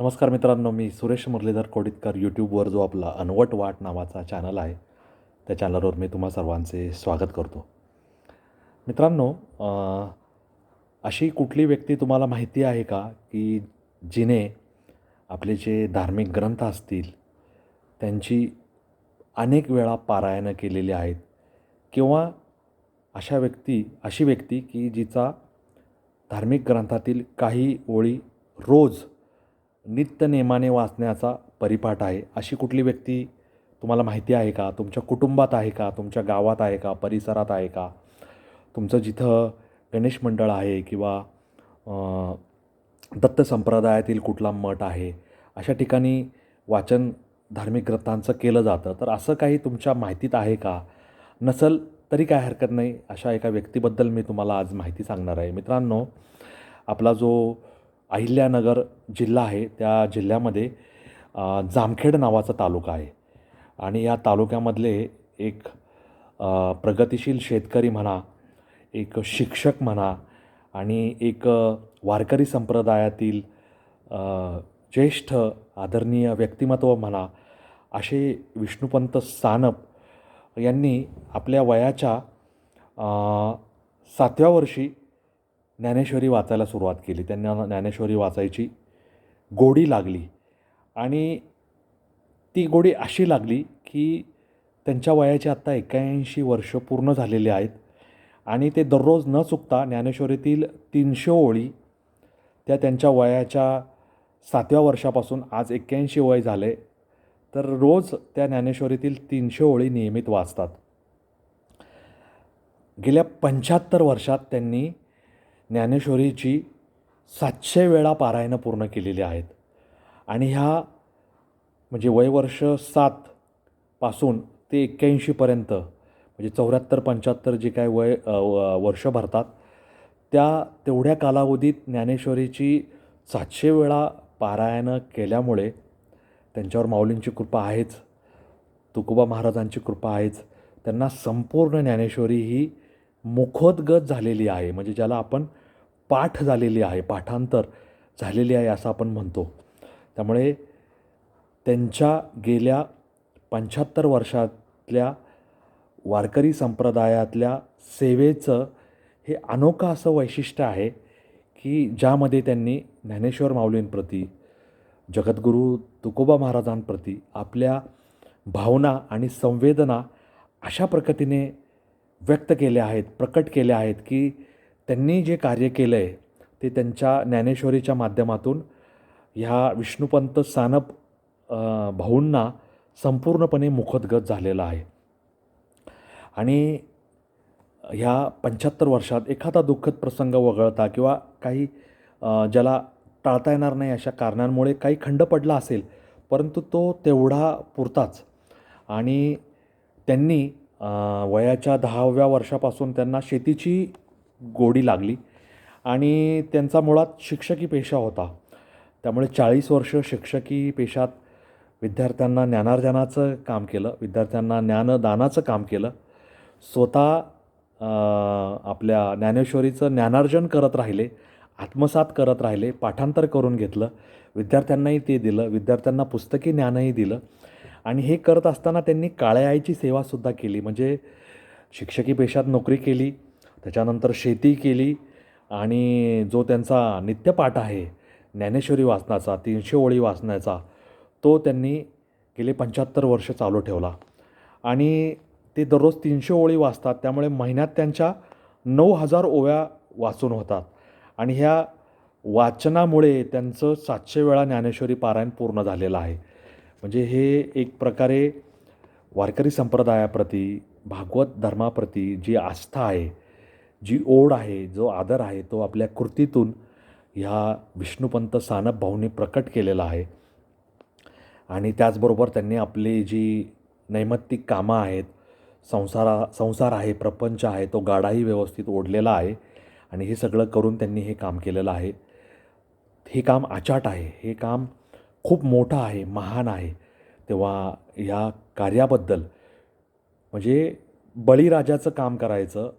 नमस्कार मित्रांनो मी सुरेश मुरलीधर कोडितकर यूट्यूबवर जो आपला अनवट वाट नावाचा चॅनल आहे त्या चॅनलवर मी तुम्हा सर्वांचे स्वागत करतो. मित्रांनो अशी कुठली व्यक्ती तुम्हाला माहिती आहे का की जिने आपले जे धार्मिक ग्रंथ असतील त्यांची अनेक वेळा पारायणं केलेली आहेत किंवा अशा व्यक्ती अशी व्यक्ती की जिचा धार्मिक ग्रंथातील काही ओळी रोज नित्यनेमाने वाचण्याचा परिपाठ आहे. अशी कुठली व्यक्ती तुम्हाला माहिती आहे का? तुमच्या कुटुंबात आहे का? तुमच्या गावात आहे का? परिसरात आहे का? तुमचं जिथं गणेश मंडळ आहे किंवा दत्त संप्रदायातील कुठला मठ आहे अशा ठिकाणी वाचन धार्मिक ग्रंथांचं केलं जातं. तर असं काही तुमच्या माहितीत आहे का? नसल तरी काय हरकत नाही. अशा एका व्यक्तीबद्दल मी तुम्हाला आज माहिती सांगणार आहे. मित्रांनो आपला जो अहिल्यानगर जिल्हा आहे त्या जिल्ह्यामध्ये जामखेड नावाचा तालुका आहे. आणि या तालुक्यामधले एक प्रगतिशील शेतकरी म्हणा एक शिक्षक म्हणा आणि एक वारकरी संप्रदायातील ज्येष्ठ आदरणीय व्यक्तिमत्व म्हणा असे विष्णुपंत सानप यांनी आपल्या वयाच्या सातव्या वर्षी ज्ञानेश्वरी वाचायला सुरुवात केली. त्यांना ज्ञानेश्वरी वाचायची गोडी लागली. आणि ती गोडी अशी लागली की त्यांच्या वयाची आत्ता एक्याऐंशी वर्ष पूर्ण झालेली आहेत. आणि ते दररोज न चुकता ज्ञानेश्वरीतील तीनशे ओळी त्या त्यांच्या वयाच्या सातव्या वर्षापासून आज एक्क्याऐंशी वय झाले. तर रोज त्या ज्ञानेश्वरीतील तीनशे ओळी नियमित वाचतात. गेल्या पंच्याहत्तर वर्षात त्यांनी ज्ञानेश्वरीची सातशे वेळा पारायणं पूर्ण केलेली आहेत. आणि ह्या म्हणजे वयवर्ष सातपासून ते एक्क्याऐंशीपर्यंत म्हणजे चौऱ्याहत्तर पंच्याहत्तर जे काय वय वर्ष भरतात त्या तेवढ्या कालावधीत ज्ञानेश्वरीची सातशे वेळा पारायणं केल्यामुळे त्यांच्यावर माऊलींची कृपा आहेच तुकोबा महाराजांची कृपा आहेच त्यांना संपूर्ण ज्ञानेश्वरी ही मुखोद्गत झालेली आहे. म्हणजे ज्याला आपण पाठ झालेली आहे पाठांतर झालेली आहे असं आपण म्हणतो. त्यामुळे त्यांच्या गेल्या पंच्याहत्तर वर्षातल्या वारकरी संप्रदायातल्या सेवेचं हे अनोखं असं वैशिष्ट्य आहे की ज्यामध्ये त्यांनी ज्ञानेश्वर माऊलींप्रती जगद्गुरू तुकोबा महाराजांप्रती आपल्या भावना आणि संवेदना अशा प्रकृतीने व्यक्त केल्या आहेत प्रकट केल्या आहेत की त्यांनी जे कार्य केलं आहे ते त्यांच्या ज्ञानेश्वरीच्या माध्यमातून ह्या विष्णुपंत सानप भाऊंना संपूर्णपणे मुखोद्गत झालेला आहे. आणि ह्या पंच्याहत्तर वर्षात एखादा दुःखद प्रसंग वगळता किंवा काही ज्याला टाळता येणार नाही अशा कारणांमुळे काही खंड पडला असेल परंतु तो तेवढा पुरताच. आणि त्यांनी वयाच्या दहाव्या वर्षापासून त्यांना शेतीची गोडी लागली. आणि त्यांचा मुळात शिक्षकी पेशा होता. त्यामुळे चाळीस वर्ष शिक्षकी पेशात विद्यार्थ्यांना ज्ञानार्जनाचं काम केलं. विद्यार्थ्यांना ज्ञानदानाचं काम केलं. स्वतः आपल्या ज्ञानेश्वरीचं ज्ञानार्जन करत राहिले. आत्मसात करत राहिले. पाठांतर करून घेतलं. विद्यार्थ्यांनाही ते दिलं. विद्यार्थ्यांना पुस्तकी ज्ञानही दिलं. आणि हे करत असताना त्यांनी काळ्या आईची सेवासुद्धा केली. म्हणजे शिक्षकी पेशात नोकरी केली. त्याच्यानंतर शेती केली आणि जो त्यांचा नित्यपाठ आहे ज्ञानेश्वरी वाचनाचा तीनशे ओळी वाचण्याचा तो त्यांनी गेले पंच्याहत्तर वर्ष चालू ठेवला. आणि ते दररोज तीनशे ओळी वाचतात त्यामुळे महिन्यात त्यांच्या नऊ हजार ओव्या वाचून होतात. आणि ह्या वाचनामुळे त्यांचं सातशे वेळा ज्ञानेश्वरी पारायण पूर्ण झालेलं आहे. म्हणजे हे एक प्रकारे वारकरी संप्रदायाप्रती भागवत धर्माप्रती जी आस्था आहे जी ओढ आहे जो आदर आहे तो आपल्या कृतीतून ह्या विष्णुपंत सानप भाऊंनी प्रकट केलेला आहे. आणि त्याचबरोबर त्यांनी आपली जी नैमित्तिक कामं आहेत संसारा संसार आहे प्रपंच आहे तो गाडाही व्यवस्थित ओढलेला आहे. आणि हे सगळं करून त्यांनी हे काम केलेलं आहे. हे काम आचाट आहे. हे काम खूप मोठं आहे महान आहे. तेव्हा ह्या कार्याबद्दल म्हणजे बळीराजाचं काम करायचं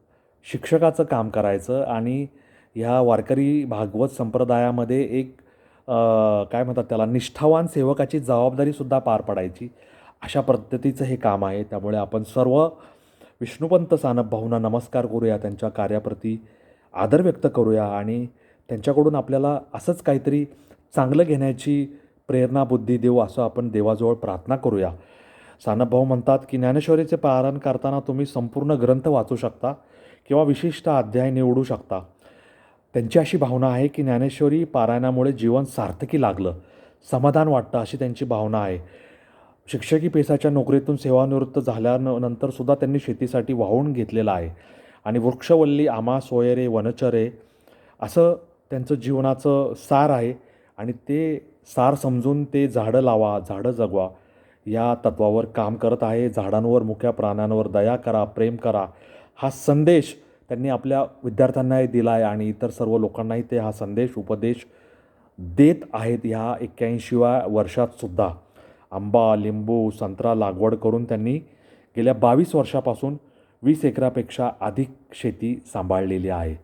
शिक्षकाचं काम करायचं आणि ह्या वारकरी भागवत संप्रदायामध्ये एक काय म्हणतात त्याला निष्ठावान सेवकाची जबाबदारीसुद्धा पार पडायची. अशा पद्धतीचं हे काम आहे. त्यामुळे आपण सर्व विष्णुपंत सानप भाऊंना नमस्कार करूया त्यांच्या कार्याप्रती आदर व्यक्त करूया आणि त्यांच्याकडून आपल्याला असंच काहीतरी चांगलं घेण्याची प्रेरणा बुद्धी देऊ असं आपण देवाजवळ प्रार्थना करूया. सानप भाऊ म्हणतात की ज्ञानेश्वरीचे पारायण करताना तुम्ही संपूर्ण ग्रंथ वाचू शकता. किंवा विशिष्ट अध्याय निवडू शकता. त्यांची अशी भावना आहे की ज्ञानेश्वरी पारायणामुळे जीवन सार्थकी लागलं. समाधान वाटतं अशी त्यांची भावना आहे. शिक्षकी पेसाच्या नोकरीतून सेवानिवृत्त झाल्यानंतरसुद्धा त्यांनी शेतीसाठी वाहून घेतलेलं आहे. आणि वृक्षवल्ली आमा सोयरे वनचरे असं त्यांचं जीवनाचं सार आहे. आणि ते सार समजून ते झाडं लावा झाडं जगवा या तत्वावर काम करत आहे. झाडांवर मुख्या प्राण्यांवर दया करा प्रेम करा. हा संदेश त्यांनी आपल्या विद्यार्थ्यांनाही दिला आहे आणि इतर सर्व लोकांनाही ते हा संदेश उपदेश देत आहेत ह्या एक्क्याऐंशीव्या वर्षातसुद्धा आंबा लिंबू संत्रा लागवड करून त्यांनी गेल्या बावीस वर्षापासून वीस एकरापेक्षा अधिक शेती सांभाळलेली आहे.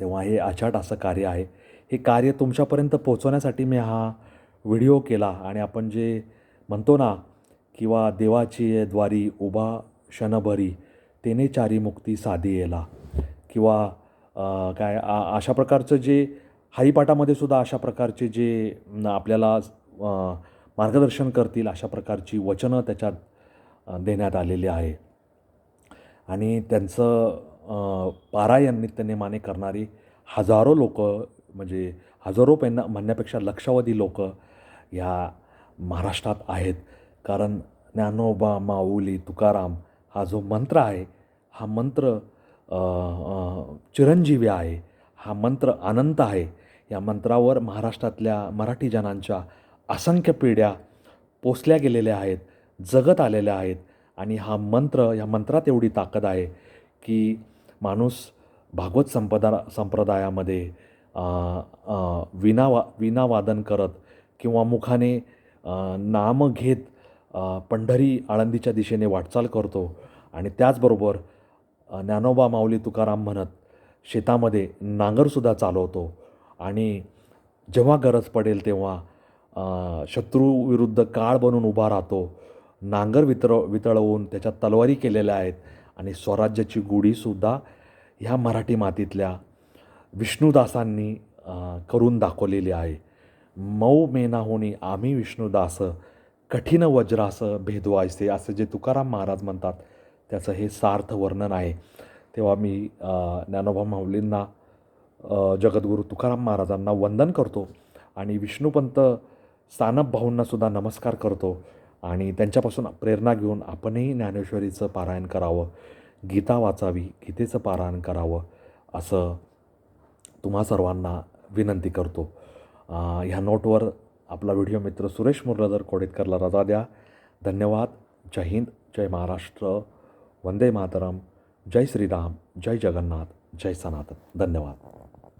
तेव्हा हे अचाट असं कार्य आहे. हे कार्य तुमच्यापर्यंत पोहोचवण्यासाठी मी हा व्हिडिओ केला आणि आपण जे म्हणतो ना किंवा देवाची द्वारी उभा क्षणभरी तेने चारी मुक्ती साधी येला. किंवा काय आ- अशा प्रकारचं जे हाईपाटामध्ये सुद्धा अशा प्रकारचे जे आपल्याला मार्गदर्शन करतील अशा प्रकारची वचनं त्याच्यात देण्यात आलेली आहे. आणि त्यांचं पारायण नित्यनेमाने करणारी हजारो लोक म्हणजे हजारो पेंना म्हणण्यापेक्षा लक्षावधी लोक या महाराष्ट्रात आहेत. कारण ज्ञानोबा माऊली तुकाराम हा जो मंत्र आहे हा मंत्र चिरंजीवी आहे हा मंत्र अनंत आहे. या मंत्रावर महाराष्ट्रातल्या मराठी जनांच्या असंख्य पिढ्या पोचल्या गेलेल्या आहेत जगत आलेल्या आहेत आणि हा मंत्र या मंत्रात एवढी ताकद आहे की माणूस भागवत संपदा संप्रदायामध्ये विनावा विना वा विनावादन करत किंवा मुखाने नाम घेत पंढरी आळंदीच्या दिशेने वाटचाल करतो आणि त्याचबरोबर ज्ञानोबा माऊली तुकाराम म्हणत शेतामध्ये नांगरसुद्धा चालवतो. आणि जेव्हा गरज पडेल तेव्हा शत्रूविरुद्ध काळ बनून उभा राहतो. नांगर वितर वितळवून त्याच्यात तलवारी केलेल्या आहेत आणि स्वराज्याची गुढीसुद्धा ह्या मराठी मातीतल्या विष्णुदासांनी करून दाखवलेली आहे. मऊ मेनाहोनी आम्ही विष्णुदास कठीण वज्रास भेदवायचे असं जे तुकाराम महाराज म्हणतात त्याचं हे सार्थ वर्णन आहे. तेव्हा मी ज्ञानोबा माऊलींना जगद्गुरु जगद्गुरू तुकाराम महाराजांना वंदन करतो आणि विष्णुपंत सानप भाऊंनासुद्धा नमस्कार करतो आणि त्यांच्यापासून प्रेरणा घेऊन आपणही ज्ञानेश्वरीचं पारायण करावं गीता वाचावी गीतेचं पारायण करावं असं तुम्हा सर्वांना विनंती करतो. ह्या नोटवर आपला व्हिडिओ मित्र सुरेश मुरलीधर कोडेतकरला रजा द्या. धन्यवाद. जय हिंद. जय महाराष्ट्र. वंदे मातरम. जय श्रीराम. जय जगन्नाथ. जय सनातन. धन्यवाद.